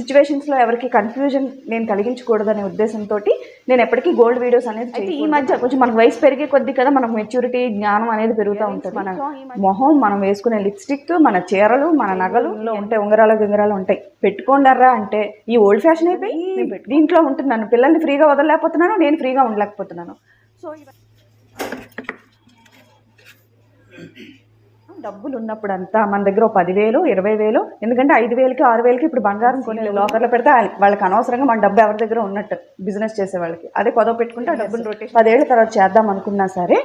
సిచ్యువేషన్స్లో ఎవరికి కన్ఫ్యూజన్ నేను కలిగించకూడదనే ఉద్దేశంతో నేను ఎప్పటికీ గోల్డ్ వీడియోస్ అనేది అయితే ఈ మధ్య కొంచెం మనకు వయసు పెరిగే కొద్దీ కదా మనకు మెచ్యూరిటీ జ్ఞానం అనేది పెరుగుతూ ఉంటుంది. మన మొహం మనం వేసుకునే లిప్స్టిక్ మన చీరలు మన నగలు ఉంటాయి ఉంగరాలు గింగరాలు ఉంటాయి. పెట్టుకోండర్రా అంటే ఈ ఓల్డ్ ఫ్యాషన్ అయిపోయి దీంట్లో ఉంటున్నాను. పిల్లల్ని ఫ్రీగా వదలలేకపోతున్నాను నేను ఫ్రీగా ఉండలేకపోతున్నాను. సో డబ్బులు ఉన్నప్పుడు అంతా మన దగ్గర ఒక పదివేలు ఇరవై వేలు ఎందుకంటే ఐదు వేలకి ఆరు వేలకి ఇప్పుడు బంగారం కొని లోకర్లో పెడితే వాళ్ళ- వాళ్ళకి అనవసరంగా మన డబ్బు ఎవరి దగ్గర ఉన్నట్టు బిజినెస్ చేసే వాళ్ళకి. అదే కొదవ పెట్టుకుంటే ఆ డబ్బులు రొటేషన్ పదేళ్ళ తర్వాత చేద్దాం అనుకున్నా సరే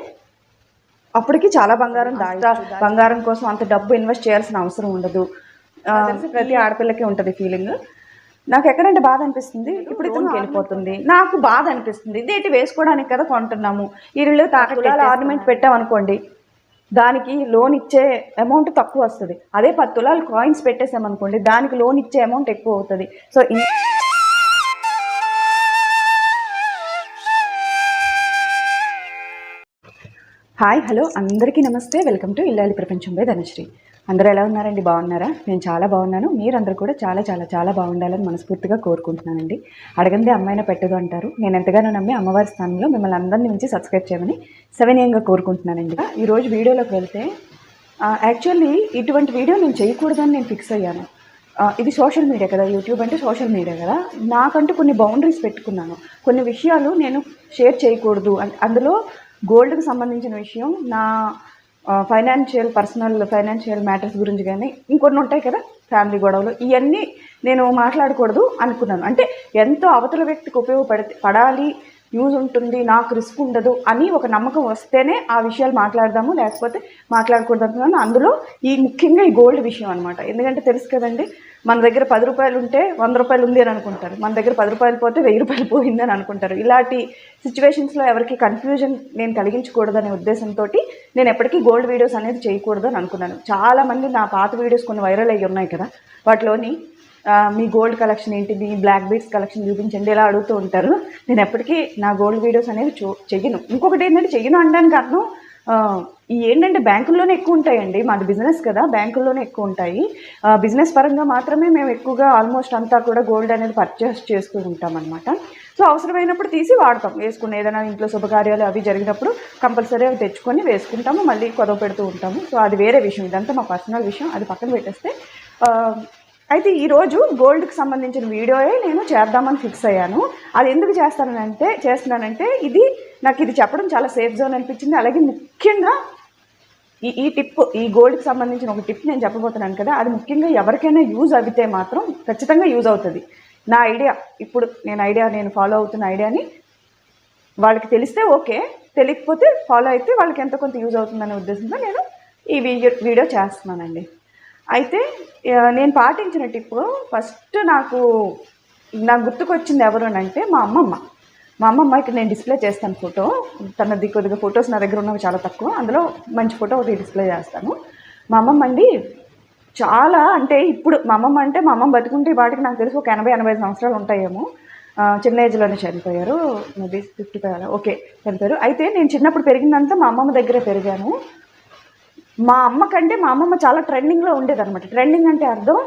అప్పటికి చాలా బంగారం దాచా. బంగారం కోసం అంత డబ్బు ఇన్వెస్ట్ చేయాల్సిన అవసరం ఉండదు. ప్రతి ఆడపిల్లకి ఉంటుంది ఫీలింగ్ నాకు ఎక్కడంటే బాధ అనిపిస్తుంది. ఇప్పుడు ఇతనికి వెళ్ళిపోతుంది. నాకు బాధ అనిపిస్తుంది. ఇదేంటి వేసుకోవడానికి కదా కొంటున్నాము? ఈ రెండు తాకట్లాల ఆర్నమెంట్ పెట్టామనుకోండి. దానికి లోన్ ఇచ్చే అమౌంట్ తక్కువ వస్తుంది. అదే పది తులాలు కాయిన్స్ పెట్టేసామనుకోండి దానికి లోన్ ఇచ్చే అమౌంట్ ఎక్కువ అవుతుంది. సో హాయ్ హలో అందరికీ నమస్తే. వెల్కమ్ టు ఇల్లాలి ప్రపంచం బై ధనశ్రీ. అందరూ ఎలా ఉన్నారండి? బాగున్నారా? నేను చాలా బాగున్నాను. మీరందరూ కూడా చాలా చాలా చాలా బాగుండాలని మనస్ఫూర్తిగా కోరుకుంటున్నానండి. అడగందే అమ్మాయిన పెట్టదు అంటారు. నేను ఎంతగానో నమ్మి అమ్మవారి స్థానంలో మిమ్మల్ని అందరినీ నుంచి సబ్స్క్రైబ్ చేయమని సవినయంగా కోరుకుంటున్నానండి. ఈరోజు వీడియోలోకి వెళ్తే యాక్చువల్లీ ఇటువంటి వీడియో నేను చేయకూడదని నేను ఫిక్స్ అయ్యాను. ఇది సోషల్ మీడియా కదా యూట్యూబ్ అంటే సోషల్ మీడియా కదా. నాకంటూ కొన్ని బౌండరీస్ పెట్టుకున్నాను. కొన్ని విషయాలు నేను షేర్ చేయకూడదు. అందులో గోల్డ్కి సంబంధించిన విషయం నా ఫైనాన్షియల్ పర్సనల్ ఫైనాన్షియల్ మ్యాటర్స్ గురించి కానీ ఇంకొన్ని ఉంటాయి కదా ఫ్యామిలీ గొడవలు. ఇవన్నీ నేను మాట్లాడకూడదు అనుకున్నాను. అంటే ఎంతో అవతల వ్యక్తికి ఉపయోగపడితే పడాలి యూజ్ ఉంటుంది నాకు రిస్క్ ఉండదు అని ఒక నమ్మకం వస్తేనే ఆ విషయాలు మాట్లాడదాము లేకపోతే మాట్లాడకూడదు అనుకున్నాను అందులో ఈ ముఖ్యంగా ఈ గోల్డ్ విషయం అనమాట ఎందుకంటే తెలుసు కదండి మన దగ్గర పది రూపాయలు ఉంటే వంద రూపాయలు ఉంది అని అనుకుంటారు. మన దగ్గర పది రూపాయలు పోతే వెయ్యి రూపాయలు పోయింది అని అనుకుంటారు. ఇలాంటి సిచ్యువేషన్స్లో ఎవరికి కన్ఫ్యూజన్ నేను కలిగించకూడదనే ఉద్దేశంతో నేను ఎప్పటికీ గోల్డ్ వీడియోస్ అనేది చేయకూడదు అని అనుకున్నాను. చాలామంది నా పాత వీడియోస్ కొన్ని వైరల్ అయ్యి ఉన్నాయి కదా వాటిలోని మీ గోల్డ్ కలెక్షన్ ఏంటి? మీ బ్లాక్ బీడ్స్ కలెక్షన్ చూపించండి. ఇలా అడుగుతూ ఉంటారు. నేను ఎప్పటికీ నా గోల్డ్ వీడియోస్ అనేవి చూ చెయ్యను. ఇంకొకటి ఏంటంటే చెయ్యను అనడానికి కారణం ఈ ఏంటంటే బ్యాంకుల్లోనే ఎక్కువ ఉంటాయండి. మాది బిజినెస్ కదా బ్యాంకుల్లోనే ఎక్కువ ఉంటాయి. బిజినెస్ పరంగా మాత్రమే మేము ఎక్కువగా ఆల్మోస్ట్ అంతా కూడా గోల్డ్ అనేది పర్చేస్ చేస్తూ ఉంటాం అనమాట సో అవసరమైనప్పుడు తీసి వాడతాం. వేసుకుని ఏదైనా ఇంట్లో శుభకార్యాలు అవి జరిగినప్పుడు కంపల్సరీ అవి తెచ్చుకొని వేసుకుంటాము. మళ్ళీ కొదవ పెడుతూ ఉంటాము. సో అది వేరే విషయం. ఇదంతా మా పర్సనల్ విషయం. అది పక్కన పెట్టేస్తే అయితే ఈరోజు గోల్డ్కి సంబంధించిన వీడియోయే నేను చేద్దామని ఫిక్స్ అయ్యాను. అది ఎందుకు చేస్తానంటే చేస్తున్నానంటే ఇది నాకు ఇది చెప్పడం చాలా సేఫ్ జోన్ అనిపించింది. అలాగే ముఖ్యంగా ఈ ఈ టిప్ ఈ గోల్డ్కి సంబంధించిన ఒక టిప్ నేను చెప్పబోతున్నాను కదా అది ముఖ్యంగా ఎవరికైనా యూజ్ అవితే మాత్రం ఖచ్చితంగా యూజ్ అవుతుంది. నా ఐడియా ఇప్పుడు నేను ఐడియా నేను ఫాలో అవుతున్న ఐడియాని వాళ్ళకి తెలిస్తే ఓకే తెలియకపోతే ఫాలో అయితే వాళ్ళకి ఎంత కొంత యూజ్ అవుతుందనే ఉద్దేశంతో నేను ఈ వీడియో వీడియో చేస్తున్నానండి. అయితే నేను పాటించిన టిప్పు ఫస్ట్ నాకు నాకు గుర్తుకొచ్చింది ఎవరునంటే మా అమ్మమ్మ మా అమ్మమ్మ. మా అమ్మమ్మకి నేను డిస్ప్లే చేస్తాను ఫోటో. తనది కొద్దిగా ఫొటోస్ నా దగ్గర ఉన్నవి చాలా తక్కువ. అందులో మంచి ఫోటో ఒకటి డిస్ప్లే చేస్తాను. మా అమ్మమ్మ అండి చాలా అంటే ఇప్పుడు మా అమ్మమ్మ అంటే మా అమ్మమ్మ బతుకుంటే వాటికి నాకు తెలిసి ఒక ఎనభై ఎనభై సంవత్సరాలు ఉంటాయేమో. చిన్న ఏజ్లోనే చనిపోయారు. మేబీ ఫిఫ్టీ ఫైవ్ ఓకే చనిపోయారు అయితే నేను చిన్నప్పుడు పెరిగిందంతా మా అమ్మమ్మ దగ్గరే పెరిగాను. మా అమ్మ కంటే మా అమ్మమ్మ చాలా ట్రెండింగ్లో ఉండేదన్నమాట. ట్రెండింగ్ అంటే అర్థం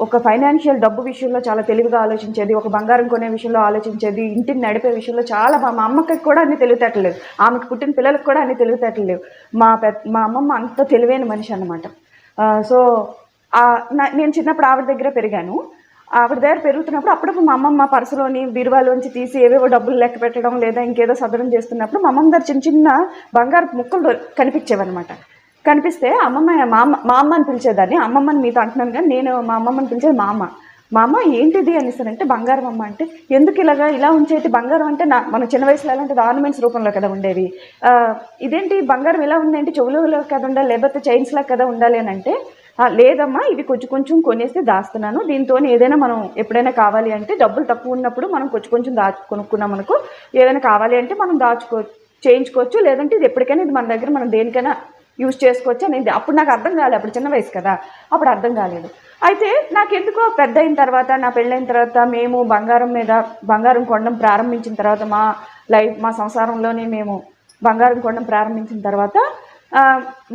ఒక ఫైనాన్షియల్ డబ్బు విషయంలో చాలా తెలివిగా ఆలోచించేది ఒక బంగారం కొనే విషయంలో ఆలోచించేది ఇంటిని నడిపే విషయంలో చాలా మా అమ్మకి కూడా అన్ని తెలివితేటలేదు ఆమెకు పుట్టిన పిల్లలకు కూడా అన్ని తెలివితేటలేవు మా పెద్ద మా అమ్మమ్మ అంత తెలివైన మనిషి అనమాట సో నా- నేను చిన్నప్పుడు ఆవిడ దగ్గర పెరిగాను. ఆవిడ దగ్గర పెరుగుతున్నప్పుడు అప్పుడప్పుడు మా అమ్మమ్మ పర్సులోని బీరువాలోంచి తీసి ఏవేవో డబ్బులు లెక్క పెట్టడం లేదా ఇంకేదో సదరం చేస్తున్నప్పుడు మా అమ్మమ్మ దగ్గర చిన్న చిన్న బంగారు ముక్కలు కనిపించేవన్నమాట. కనిపిస్తే అమ్మమ్మ మా అమ్మ మా అమ్మ అని పిలిచేదాన్ని. అమ్మమ్మని మీతో అంటున్నాను కానీ నేను మా అమ్మమ్మని పిలిచేది మా అమ్మ మా అమ్మ ఏంటిది? అనేసారంటే బంగారం అమ్మ అంటే ఎందుకు ఇలాగా? ఇలా ఉంచేది బంగారం అంటే నా మన చిన్న వయసులో ఎలా ఉంటుంది ఆర్నమెంట్స్ రూపంలో కదా ఉండేవి. ఇదేంటి? బంగారం ఇలా ఉందంటే చెవులలో కదా ఉండాలి లేకపోతే చైన్స్లా కదా ఉండాలి అని అంటే లేదమ్మా ఇవి కొంచెం కొంచెం కొనేస్తే దాస్తున్నాను. దీంతో ఏదైనా మనం ఎప్పుడైనా కావాలి అంటే డబ్బులు తక్కువ ఉన్నప్పుడు మనం కొంచెం కొంచెం దాచు కొనుక్కున్నాం అనుకో ఏదైనా కావాలి అంటే మనం దాచుకో చేయించుకోవచ్చు. లేదంటే ఇది ఎప్పటికైనా ఇది మన దగ్గర మనం దేనికైనా యూజ్ చేసుకోవచ్చు అనేది అప్పుడు నాకు అర్థం కాలేదు. అప్పుడు చిన్న వయసు కదా. అప్పుడు అర్థం కాలేదు. అయితే నాకు ఎందుకో పెద్ద అయిన తర్వాత నా పెళ్ళైన తర్వాత మేము బంగారం మీద బంగారం కొనడం ప్రారంభించిన తర్వాత మా లైఫ్ మా సంసారంలోనే మేము బంగారం కొనడం ప్రారంభించిన తర్వాత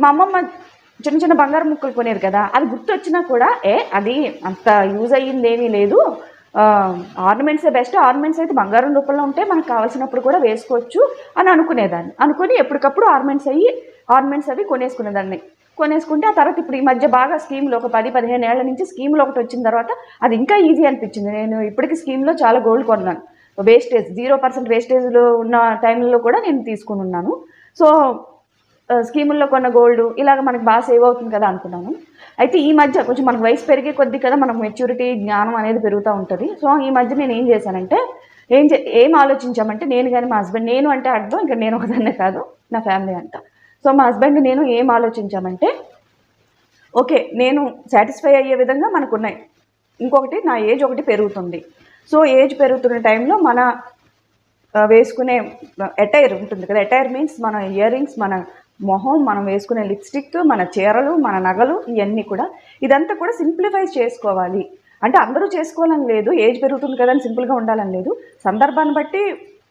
మా అమ్మమ్మ చిన్న చిన్న బంగారం ముక్కలు కొనేది కదా. అది గుర్తొచ్చినా కూడా ఏ అది అంత యూజ్ అయ్యింది ఏమీ లేదు ఆర్నమెంట్సే బెస్ట్. ఆర్నమెంట్స్ అయితే బంగారం రూపంలో ఉంటే మనకు కావాల్సినప్పుడు కూడా వేసుకోవచ్చు అని అనుకునేదాన్ని. అనుకుని ఎప్పటికప్పుడు ఆర్నమెంట్స్ అయ్యి ఆర్నమెంట్స్ అవి కొనేసుకునేదాన్ని కొనేసుకుంటే ఆ తర్వాత ఇప్పుడు ఈ మధ్య బాగా స్కీమ్లో ఒక పది పదిహేను ఏళ్ళ నుంచి స్కీమ్లో ఒకటి వచ్చిన తర్వాత అది ఇంకా ఈజీ అనిపించింది. నేను ఇప్పటికీ స్కీమ్లో చాలా గోల్డ్ కొన్నాను. వేస్టేజ్ జీరో పర్సెంట్ వేస్టేజ్లో ఉన్న టైంలో కూడా నేను తీసుకుని ఉన్నాను. సో స్కీముల్లో కొన్న గోల్డ్ ఇలాగ మనకి బాగా సేవ్ అవుతుంది కదా అనుకున్నాను. అయితే ఈ మధ్య కొంచెం మనకు వయసు పెరిగే కొద్దీ కదా మనకు మెచ్యూరిటీ జ్ఞానం అనేది పెరుగుతూ ఉంటుంది. సో ఈ మధ్య నేను ఏం చేశానంటే ఏం చే ఏం ఆలోచించామంటే నేను కానీ మా హస్బెండ్ నేను అంటే అర్థం ఇంకా నేను ఒకదాన్నే కాదు నా ఫ్యామిలీ అంతా. సో మా హస్బెండ్ నేను ఏం ఆలోచించామంటే ఓకే నేను సాటిస్ఫై అయ్యే విధంగా మనకు ఉన్నాయి ఇంకొకటి నా ఏజ్ ఒకటి పెరుగుతుంది. సో ఏజ్ పెరుగుతున్న టైంలో మన వేసుకునే అటైర్ ఉంటుంది కదా. అటైర్ మీన్స్ మన ఇయర్ రింగ్స్ మన మొహం మనం వేసుకునే లిప్స్టిక్ మన చీరలు మన నగలు ఇవన్నీ కూడా ఇదంతా కూడా సింప్లిఫై చేసుకోవాలి. అంటే అందరూ చేసుకోవాలని లేదు ఏజ్ పెరుగుతుంది కదా అని సింపుల్గా ఉండాలని లేదు. సందర్భాన్ని బట్టి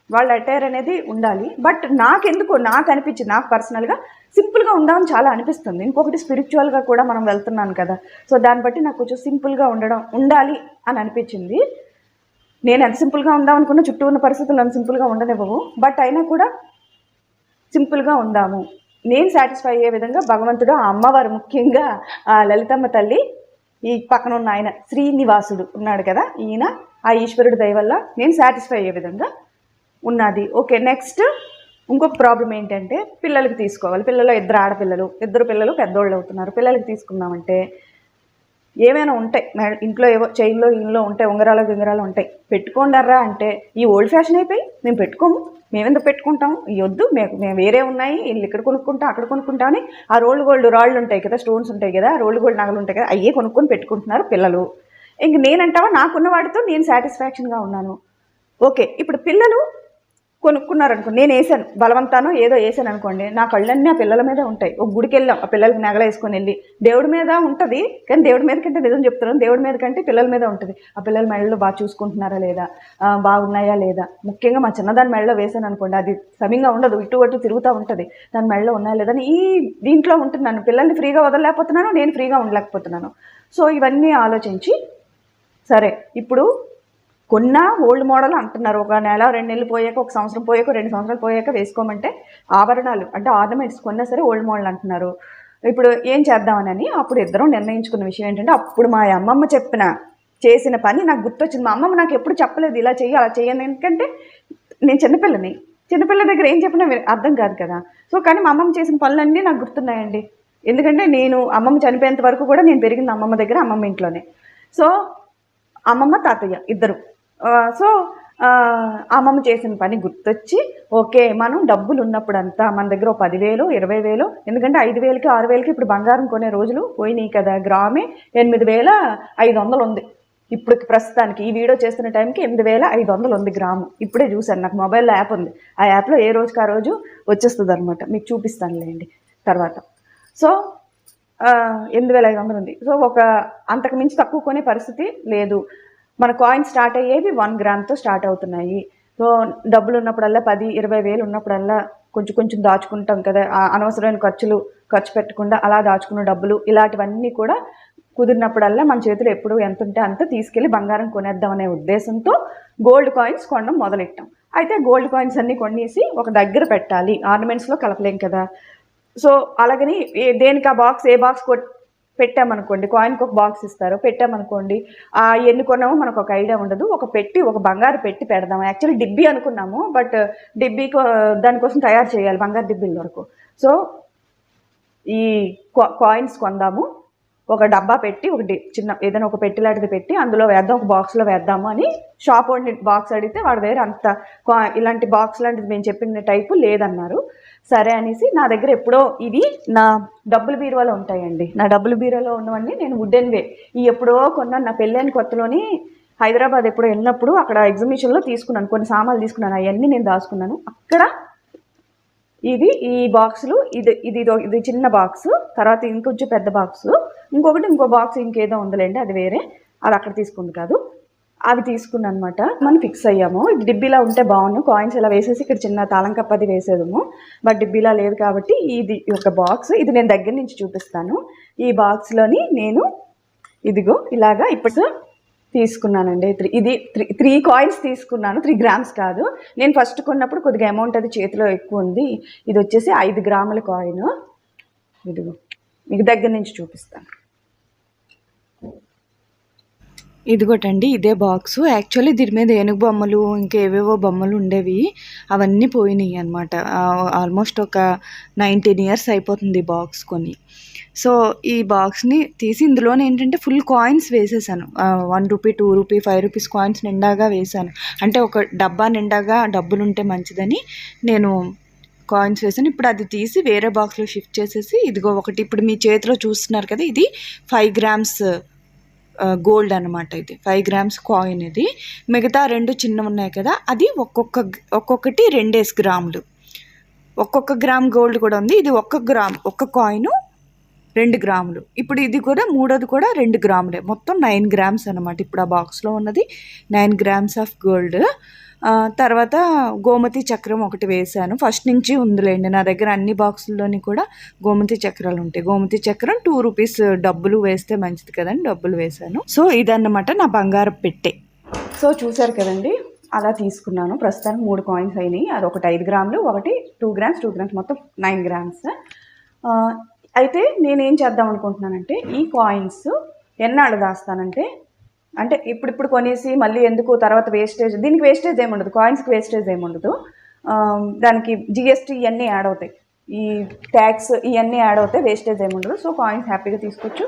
వాళ్ళ అటైర్ అనేది ఉండాలి. బట్ నాకెందుకో నాకు అనిపించింది నాకు పర్సనల్గా సింపుల్గా ఉందామని చాలా అనిపిస్తుంది. ఇంకొకటి స్పిరిచువల్గా కూడా మనం వెళ్తున్నాను కదా. సో దాన్ని బట్టి నాకు కొంచెం సింపుల్గా ఉండడం ఉండాలి అని అనిపించింది. నేను ఎంత సింపుల్గా ఉందాం అనుకున్నా చుట్టూ ఉన్న పరిస్థితులు నన్ను సింపుల్గా ఉండనివ్వవు. బట్ అయినా కూడా సింపుల్గా ఉందాము. నేను సాటిస్ఫై అయ్యే విధంగా భగవంతుడు ఆ అమ్మవారు ముఖ్యంగా ఆ లలితమ్మ తల్లి ఈ పక్కన ఉన్న ఆయన శ్రీనివాసుడు ఉన్నాడు కదా. ఈయన ఆ ఈశ్వరుడి దయ వల్ల నేను సాటిస్ఫై అయ్యే విధంగా ఉన్నది. ఓకే నెక్స్ట్ ఇంకొక ప్రాబ్లం ఏంటంటే పిల్లలకి తీసుకోవాలి. పిల్లలు ఇద్దరు ఆడపిల్లలు ఇద్దరు పిల్లలు పెద్దోళ్ళు అవుతున్నారు. పిల్లలకి తీసుకుందామంటే ఏమైనా ఉంటాయి. ఇంట్లో ఏవో చైన్లో ఇంట్లో ఉంటాయి ఉంగరాలు గింగరాలు ఉంటాయి. పెట్టుకోండారా అంటే ఈ ఓల్డ్ ఫ్యాషన్ అయిపోయి మేము పెట్టుకోము. మేమెందుకు పెట్టుకుంటాం ఈ వద్దు మేము మేము వేరే ఉన్నాయి. వీళ్ళు ఇక్కడ కొనుక్కుంటాం అక్కడ కొనుక్కుంటాం అని ఆ రోల్డ్ గోల్డ్ రాళ్ళు ఉంటాయి కదా స్టోన్స్ ఉంటాయి కదా రోల్డ్ గోల్డ్ నగలు ఉంటాయి కదా అయ్యే కొనుక్కొని పెట్టుకుంటున్నారు పిల్లలు. ఇంక నేనంటావా? నాకున్న వాటితో నేను సాటిస్ఫాక్షన్గా ఉన్నాను. ఓకే ఇప్పుడు పిల్లలు కొనుక్కున్నారు అనుకో నేను వేసాను బలవంతానో ఏదో వేసాను అనుకోండి నా కళ్ళన్నీ ఆ పిల్లల మీద ఉంటాయి. ఒక గుడికి వెళ్ళాం ఆ పిల్లలకి నగల వేసుకొని వెళ్ళి. దేవుడి మీద ఉంటుంది కానీ దేవుడి మీద కంటే నిజం చెప్తున్నాను దేవుడి మీద కంటే పిల్లల మీద ఉంటుంది. ఆ పిల్లల మెడలో బాగా చూసుకుంటున్నారా లేదా? బాగున్నాయా లేదా? ముఖ్యంగా మా చిన్నదాని మెడలో వేసాను అనుకోండి అది సమయంగా ఉండదు ఇటు అటు తిరుగుతూ ఉంటుంది. దాని మెడలో ఉన్నాయా లేదా అని ఈ దీంట్లో ఉంటున్నాను పిల్లల్ని ఫ్రీగా వదలలేకపోతున్నాను నేను ఫ్రీగా ఉండలేకపోతున్నాను. సో ఇవన్నీ ఆలోచించి సరే ఇప్పుడు కొన్నా ఓల్డ్ మోడల్ అంటున్నారు. ఒక నెల రెండు నెలలు పోయాక ఒక సంవత్సరం పోయాక రెండు సంవత్సరాలు పోయాక వేసుకోమంటే ఆభరణాలు అంటే ఆర్నమెంట్స్ కొన్నా సరే ఓల్డ్ మోడల్ అంటున్నారు. ఇప్పుడు ఏం చేద్దామని అప్పుడు ఇద్దరం నిర్ణయించుకున్న విషయం ఏంటంటే అప్పుడు మా అమ్మమ్మ చెప్పిన చేసిన పని నాకు గుర్తొచ్చింది. మా అమ్మమ్మ నాకు ఎప్పుడు చెప్పలేదు ఇలా చెయ్యి అలా చేయను ఎందుకంటే నేను చిన్నపిల్లని. చిన్నపిల్ల దగ్గర ఏం చెప్పినా అర్థం కాదు కదా. సో కానీ మా అమ్మమ్మ చేసిన పనులన్నీ నాకు గుర్తున్నాయండి. ఎందుకంటే నేను అమ్మమ్మ చనిపోయేంత వరకు కూడా నేను పెరిగింది అమ్మమ్మ దగ్గర అమ్మమ్మ ఇంట్లోనే. సో అమ్మమ్మ తాతయ్య ఇద్దరు. సో ఆ, అమ్మమ్మ చేసిన పని గుర్తొచ్చి ఓకే మనం డబ్బులు ఉన్నప్పుడంతా మన దగ్గర ఒక పదివేలు ఇరవై వేలు ఎందుకంటే ఐదు వేలకి ఆరు వేలకి ఇప్పుడు బంగారం కొనే రోజులు పోయినాయి కదా. గ్రామే ఎనిమిది వేల ఐదు వందలు ఉంది. ఇప్పుడు ప్రస్తుతానికి ఈ వీడియో చేస్తున్న టైంకి ఎనిమిది వేల ఐదు వందలు ఉంది గ్రాము. ఇప్పుడే చూశాను నాకు మొబైల్లో యాప్ ఉంది. ఆ యాప్లో ఏ రోజుకి ఆ రోజు వచ్చేస్తుంది అనమాట మీకు చూపిస్తానులేండి తర్వాత. సో ఎనిమిది వేల ఐదు వందలు ఉంది. సో ఒక అంతకు మించి తక్కువ కొనే పరిస్థితి లేదు. మన కాయిన్ స్టార్ట్ అయ్యేవి వన్ గ్రామ్తో స్టార్ట్ అవుతున్నాయి. సో డబ్బులు ఉన్నప్పుడల్లా పది ఇరవై వేలు ఉన్నప్పుడల్లా కొంచెం కొంచెం దాచుకుంటాం కదా. అనవసరమైన ఖర్చులు ఖర్చు పెట్టకుండా అలా దాచుకున్న డబ్బులు ఇలాంటివన్నీ కూడా కుదిరినప్పుడల్లా మన చేతిలో ఎప్పుడు ఎంత ఉంటే అంత తీసుకెళ్ళి బంగారం కొనేద్దాం అనే ఉద్దేశంతో గోల్డ్ కాయిన్స్ కొనడం మొదలెట్టాం. అయితే గోల్డ్ కాయిన్స్ అన్నీ కొనేసి ఒక దగ్గర పెట్టాలి. ఆర్నమెంట్స్లో కలపలేం కదా. సో అలాగని ఏ- దేనికి ఆ బాక్స్ ఏ బాక్స్ పెట్టామనుకోండి కాయిన్కి ఒక బాక్స్ ఇస్తారు పెట్టామనుకోండి ఆ ఎన్ని కొన్నామో మనకు ఒక ఐడియా ఉండదు ఒక పెట్టి ఒక బంగారు పెట్టి పెడదాం. యాక్చువల్లీ డిబ్బీ అనుకున్నాము బట్ డిబ్బీ దానికోసం తయారు చేయాలి బంగారు డిబ్బీల వరకు. సో ఈ కాయిన్స్ కొందాము ఒక డబ్బా పెట్టి ఒక చిన్న ఏదైనా ఒక పెట్టి లాంటిది పెట్టి అందులో వేద్దాం ఒక బాక్స్లో వేద్దాము అని షాప్ వాడిని బాక్స్ అడిగితే వాడు దగ్గర అంత కా- ఇలాంటి బాక్స్ లాంటిది మేము చెప్పిన టైపు లేదన్నారు. సరే అనేసి నా దగ్గర ఎప్పుడో ఇవి నా డబ్బులు బీరువాలో ఉంటాయండి. నా డబ్బులు బీరువాలో ఉన్నవన్నీ నేను వుడెన్వే ఈ ఎప్పుడో కొన్నాను నా పెళ్ళైన కొత్తలోని హైదరాబాద్ ఎప్పుడో వెళ్ళినప్పుడు అక్కడ ఎగ్జిబిషన్లో తీసుకున్నాను. కొన్ని సామాన్లు తీసుకున్నాను అవన్నీ నేను దాచుకున్నాను. అక్కడ ఇది ఈ బాక్సులు ఇది ఇది ఇది చిన్న బాక్స్ తర్వాత ఇంకొంచెం పెద్ద బాక్స్ ఇంకొకటి ఇంకో బాక్స్ ఇంకేదో ఉందలేండి అది వేరే. అది అక్కడ తీసుకుంది కాదు. అవి తీసుకున్నాను అనమాట మనం ఫిక్స్ అయ్యాము. ఇది డిబ్బీలా ఉంటే బాగుండు. కాయిన్స్ ఇలా వేసేసి ఇక్కడ చిన్న తాళం కప్పది వేసేదము. బట్ డిబ్బీలా లేదు కాబట్టి ఇది ఒక బాక్స్ ఇది నేను దగ్గర నుంచి చూపిస్తాను. ఈ బాక్స్లోని నేను ఇదిగో ఇలాగా ఇప్పుడు తీసుకున్నానండి. త్రీ ఇది త్రీ త్రీ కాయిన్స్ తీసుకున్నాను. త్రీ గ్రామ్స్ కాదు. నేను ఫస్ట్ కొన్నప్పుడు కొద్దిగా అమౌంట్ అది చేతిలో ఎక్కువ ఉంది. ఇది వచ్చేసి ఐదు గ్రాముల కాయిన్ ఇదిగో మీకు దగ్గర నుంచి చూపిస్తాను. ఇదిగోటండి ఇదే బాక్స్. యాక్చువల్లీ దీని మీద ఏనుగు బొమ్మలు ఇంకేవేవో బొమ్మలు ఉండేవి. అవన్నీ పోయినాయి అనమాట ఆల్మోస్ట్ ఒక నైన్టీన్ ఇయర్స్ అయిపోతుంది ఈ బాక్స్ కొని. సో ఈ బాక్స్ని తీసి ఇందులోనే ఏంటంటే ఫుల్ కాయిన్స్ వేసేసాను. One rupee two rupee five rupees coins నిండాగా వేసాను. అంటే ఒక డబ్బా నిండాగా డబ్బులు ఉంటే మంచిదని నేను కాయిన్స్ వేసాను. ఇప్పుడు అది తీసి వేరే బాక్స్లో షిఫ్ట్ చేసేసి ఇదిగో ఒకటి ఇప్పుడు మీ చేతిలో చూస్తున్నారు కదా ఇది ఫైవ్ గ్రామ్స్ గోల్డ్ అనమాట ఇది. ఫైవ్ గ్రామ్స్ కాయిన్ ఇది. మిగతా రెండు చిన్న ఉన్నాయి కదా అది ఒక్కొక్క ఒక్కొక్కటి రెండేసి గ్రాములు. ఒక్కొక్క గ్రామ్ గోల్డ్ కూడా ఉంది ఇది ఒక్క గ్రామ్ ఒక్క కాయిన్ రెండు గ్రాములు. ఇప్పుడు ఇది కూడా మూడోది కూడా రెండు గ్రాములే. మొత్తం నైన్ గ్రామ్స్ అనమాట ఇప్పుడు ఆ బాక్స్లో ఉన్నది. Nine grams of gold. తర్వాత గోమతి చక్రం ఒకటి వేశాను. ఫస్ట్ నుంచి ఉందిలేండి నా దగ్గర అన్ని బాక్సుల్లోని కూడా గోమతి చక్రాలు ఉంటాయి. గోమతి చక్రం టూ రూపీస్ డబ్బులు వేస్తే మంచిది కదండి డబ్బులు వేశాను. సో ఇదన్నమాట నా బంగారం పెట్టే. సో చూసారు కదండి అలా తీసుకున్నాను. ప్రస్తుతానికి మూడు కాయిన్స్ అయినాయి. అది ఒకటి ఐదు గ్రాములు ఒకటి టూ గ్రామ్స్ టూ గ్రామ్స్ మొత్తం నైన్ గ్రామ్స్. అయితే నేనేం చేద్దాం అనుకుంటున్నానంటే ఈ కాయిన్స్ ఎన్నాళ్ళు దాస్తానంటే అంటే ఇప్పుడు ఇప్పుడు కొనేసి మళ్ళీ ఎందుకు తర్వాత వేస్టేజ్ దీనికి వేస్టేజ్ ఏమి ఉండదు కాయిన్స్కి వేస్టేజ్ ఏమి ఉండదు. దానికి జిఎస్టీ ఇవన్నీ యాడ్ అవుతాయి. ఈ ట్యాక్స్ ఇవన్నీ యాడ్ అవుతాయి వేస్టేజ్ ఏమి ఉండదు. సో కాయిన్స్ హ్యాపీగా తీసుకోవచ్చు.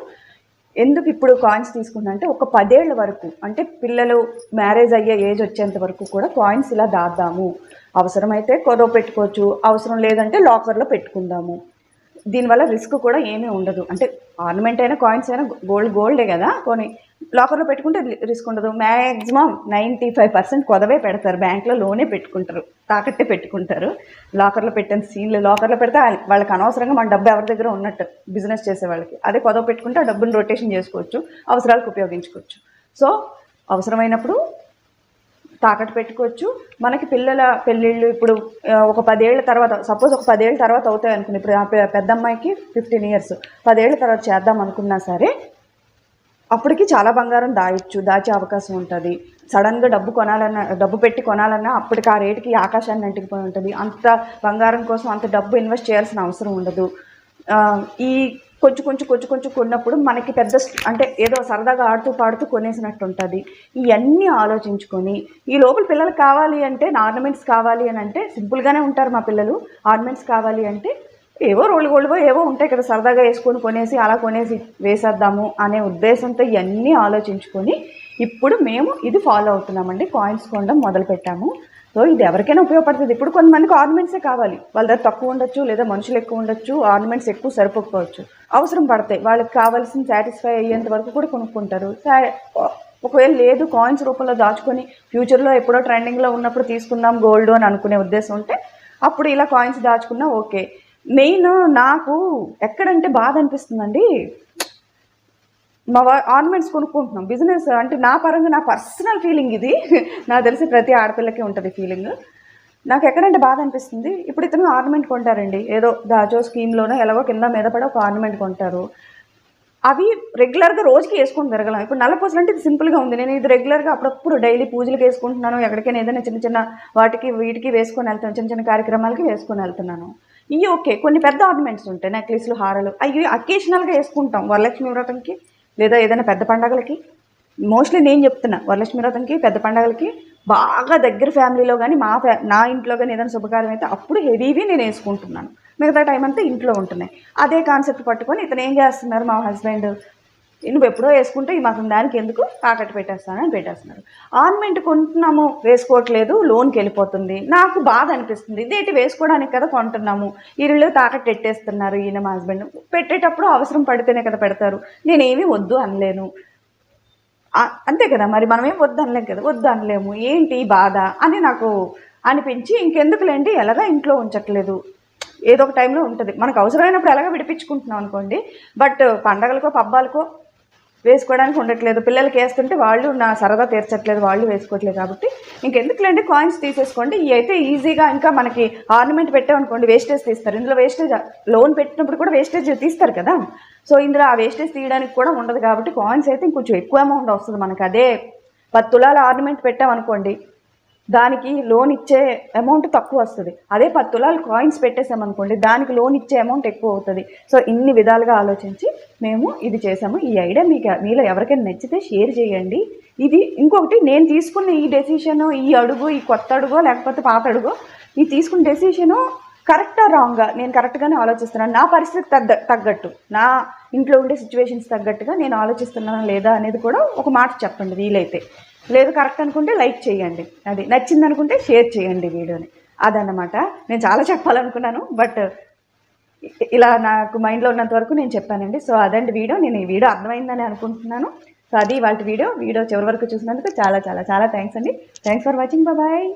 ఎందుకు ఇప్పుడు కాయిన్స్ తీసుకున్నాంటే ఒక పదేళ్ళ వరకు అంటే పిల్లలు మ్యారేజ్ అయ్యే ఏజ్ వచ్చేంత వరకు కూడా కాయిన్స్ ఇలా దాద్దాము. అవసరమైతే కొదవ పెట్టుకోవచ్చు. అవసరం లేదంటే లాకర్లో పెట్టుకుందాము. దీనివల్ల రిస్క్ కూడా ఏమీ ఉండదు. అంటే ఆర్నమెంట్ అయినా కాయిన్స్ అయినా గోల్డ్ గోల్డే కదా కొని లాకర్లో పెట్టుకుంటే రిస్క్ ఉండదు. మ్యాక్సిమం నైంటీ ఫైవ్ పర్సెంట్ కొదవే పెడతారు. బ్యాంక్లో లోనే పెట్టుకుంటారు. తాకట్టే పెట్టుకుంటారు. లాకర్లో పెట్టిన సీన్లు లాకర్లో పెడితే వాళ్ళకి అనవసరంగా మన డబ్బు ఎవరి దగ్గర ఉన్నట్టు బిజినెస్ చేసే వాళ్ళకి. అదే కొదవ పెట్టుకుంటే ఆ డబ్బుని రొటేషన్ చేసుకోవచ్చు. అవసరాలకు ఉపయోగించుకోవచ్చు. సో అవసరమైనప్పుడు తాకట్టు పెట్టుకోవచ్చు. మనకి పిల్లల పెళ్ళిళ్ళు ఇప్పుడు ఒక పదేళ్ళ తర్వాత సపోజ్ ఒక పదేళ్ళ తర్వాత అవుతాయి అనుకుని ఇప్పుడు పెద్ద అమ్మాయికి ఫిఫ్టీన్ ఇయర్స్. పదేళ్ళ తర్వాత చేద్దాం అనుకున్నా సరే అప్పటికి చాలా బంగారం దాయొచ్చు దాచే అవకాశం ఉంటుంది. సడన్గా డబ్బు కొనాలన్నా డబ్బు పెట్టి కొనాలన్నా అప్పటికి ఆ రేటుకి ఆకాశాన్ని అంటికిపోయి ఉంటుంది. అంత బంగారం కోసం అంత డబ్బు ఇన్వెస్ట్ చేయాల్సిన అవసరం ఉండదు. ఈ కొంచెం కొంచెం కొంచెం కొంచెం కొన్నప్పుడు మనకి పెద్ద అంటే ఏదో సరదాగా ఆడుతూ పాడుతూ కొనేసినట్టు ఉంటుంది. ఇవన్నీ ఆలోచించుకొని ఈ లోపల పిల్లలు కావాలి అంటే ఆర్నమెంట్స్ కావాలి అని అంటే సింపుల్గానే ఉంటారు మా పిల్లలు. ఆర్నమెంట్స్ కావాలి అంటే ఏవో రోళ్ళు గోల్డ్వో ఏవో ఉంటాయి కదా సరదాగా వేసుకొని కొనేసి అలా కొనేసి వేసేద్దాము అనే ఉద్దేశంతో ఇవన్నీ ఆలోచించుకొని ఇప్పుడు మేము ఇది ఫాలో అవుతున్నామండి. కాయిన్స్ కొనడం మొదలు పెట్టాము సో ఇది ఎవరికైనా ఉపయోగపడుతుంది. ఇప్పుడు కొంతమందికి ఆర్నమెంట్సే కావాలి. వాళ్ళ దగ్గర తక్కువ ఉండొచ్చు లేదా మనుషులు ఎక్కువ ఉండొచ్చు ఆర్నమెంట్స్ ఎక్కువ సరిపోకపోవచ్చు. అవసరం పడతాయి. వాళ్ళకి కావాల్సిన సాటిస్ఫై అయ్యేంత వరకు కూడా కొనుక్కుంటారు. ఒకవేళ లేదు కాయిన్స్ రూపంలో దాచుకొని ఫ్యూచర్లో ఎప్పుడో ట్రెండింగ్లో ఉన్నప్పుడు తీసుకుందాం గోల్డ్ అని అనుకునే ఉద్దేశం ఉంటే అప్పుడు ఇలా కాయిన్స్ దాచుకున్నా ఓకే. మెయిన్ నాకు ఎక్కడంటే బాధ అనిపిస్తుందండి. మా ఆర్నమెంట్స్ కొనుక్కుంటున్నాం. బిజినెస్ అంటే నా పరంగా నా పర్సనల్ ఫీలింగ్ ఇది. నాకు తెలిసి ప్రతి ఆడపిల్లకి ఉంటుంది ఫీలింగ్. నాకు ఎక్కడంటే బాధ అనిపిస్తుంది. ఇప్పుడు ఇతను ఆర్నమెంట్ కొంటారండి. ఏదో దాజో స్కీమ్లోనో ఎలాగో కింద మీద పడి ఒక ఆర్నమెంట్ కొంటారు. అవి రెగ్యులర్గా రోజుకి వేసుకొని తిరగలం. ఇప్పుడు నల్లపూసలు అంటే ఇది సింపుల్గా ఉంది. నేను ఇది రెగ్యులర్గా అప్పుడప్పుడు డైలీ పూజలకు వేసుకుంటున్నాను. ఎక్కడికైనా ఏదైనా చిన్న చిన్న వాటికి వీటికి వేసుకొని వెళ్తాను. చిన్న చిన్న కార్యక్రమాలకి వేసుకొని వెళ్తున్నాను. ఇవి ఓకే. కొన్ని పెద్ద ఆర్నమెంట్స్ ఉంటాయి. నెక్లెస్లు హారాలు. అవి అకేషనల్గా వేసుకుంటాం వరలక్ష్మి వ్రతంకి లేదా ఏదైనా పెద్ద పండగలకి. మోస్ట్లీ నేను చెప్తున్నా వరలక్ష్మి వ్రతంకి పెద్ద పండగలకి బాగా దగ్గర ఫ్యామిలీలో కానీ మా ఫ్యా నా ఇంట్లో కానీ ఏదైనా శుభకార్యం అయితే అప్పుడు హెవీవి నేను వేసుకుంటున్నాను. మిగతా టైం అంతా ఇంట్లో ఉంటున్నాయి. అదే కాన్సెప్ట్ పట్టుకొని ఇతను ఏం చేస్తున్నారు మా హస్బెండ్ నువ్వు ఎప్పుడో వేసుకుంటే ఈ మాత్రం దానికి ఎందుకు తాకట్టు పెట్టేస్తానని పెట్టేస్తున్నారు. ఆర్నమెంట్ కొంటున్నాము వేసుకోవట్లేదు లోన్కి వెళ్ళిపోతుంది. నాకు బాధ అనిపిస్తుంది. ఇదేంటి వేసుకోవడానికి కదా కొంటున్నాము. వీళ్ళు తాకట్టు పెట్టేస్తున్నారు ఈయన మా హస్బెండ్ పెట్టేటప్పుడు అవసరం పడితేనే కదా పెడతారు. నేనేమీ వద్దు అనలేను. అంతే కదా మరి మనం ఏం వద్దు అనలేం కదా. వద్దు అనలేము. ఏంటి బాధ అని నాకు అనిపించి ఇంకెందుకులేండి ఎలాగా ఇంట్లో ఉంచట్లేదు. ఏదో ఒక టైంలో ఉంటుంది. మనకు అవసరమైనప్పుడు ఎలాగ విడిపించుకుంటున్నాం అనుకోండి. బట్ పండగలకో పబ్బాలకో వేసుకోవడానికి ఉండట్లేదు. పిల్లలకి వేస్తుంటే వాళ్ళు నా సరదా తీర్చట్లేదు వాళ్ళు వేసుకోవట్లేదు కాబట్టి ఇంకెందుకులేండి కాయిన్స్ తీసేసుకోండి. ఇవి అయితే ఈజీగా ఇంకా మనకి ఆర్నమెంట్ పెట్టామనుకోండి వేస్టేజ్ తీస్తారు. ఇందులో వేస్టేజ్ లోన్ పెట్టినప్పుడు కూడా వేస్టేజ్ తీస్తారు కదా. సో ఇందులో ఆ వేస్టేజ్ తీయడానికి కూడా ఉండదు కాబట్టి కాయిన్స్ అయితే ఇంకొంచెం ఎక్కువ అమౌంట్ వస్తుంది మనకి. అదే పది తులాల ఆర్నమెంట్ పెట్టామనుకోండి దానికి లోన్ ఇచ్చే అమౌంట్ తక్కువ వస్తుంది. అదే పది తులాలు కాయిన్స్ పెట్టేసామనుకోండి దానికి లోన్ ఇచ్చే అమౌంట్ ఎక్కువ అవుతుంది. సో ఇన్ని విధాలుగా ఆలోచించి మేము ఇది చేసాము. ఈ ఐడియా మీకు మీలో ఎవరికైనా నచ్చితే షేర్ చేయండి. ఇది ఇంకొకటి నేను తీసుకున్న ఈ డెసిషన్ ఈ అడుగు ఈ కొత్త అడుగో లేకపోతే పాత అడుగో ఈ తీసుకున్న డెసిషను కరెక్టా రాంగ్గా నేను కరెక్ట్గానే ఆలోచిస్తున్నాను. నా పరిస్థితి తగ్గ తగ్గట్టు నా ఇంట్లో ఉండే సిచ్యువేషన్స్ తగ్గట్టుగా నేను ఆలోచిస్తున్నానా లేదా అనేది కూడా ఒక మాట చెప్పండి వీలైతే. లేదు కరెక్ట్ అనుకుంటే లైక్ చేయండి. అది నచ్చింది అనుకుంటే షేర్ చేయండి వీడియోని. అదన్నమాట. నేను చాలా చెప్పాలనుకున్నాను బట్ ఇలా నాకు మైండ్లో ఉన్నంత వరకు నేను చెప్పానండి. సో అదండి వీడియో. నేను ఈ వీడియో అర్థమైందని అనుకుంటున్నాను. సో అది వాళ్ళ వీడియో. వీడియో చివరి వరకు చూసినందుకు చాలా చాలా చాలా థ్యాంక్స్ అండి. Thanks for watching bye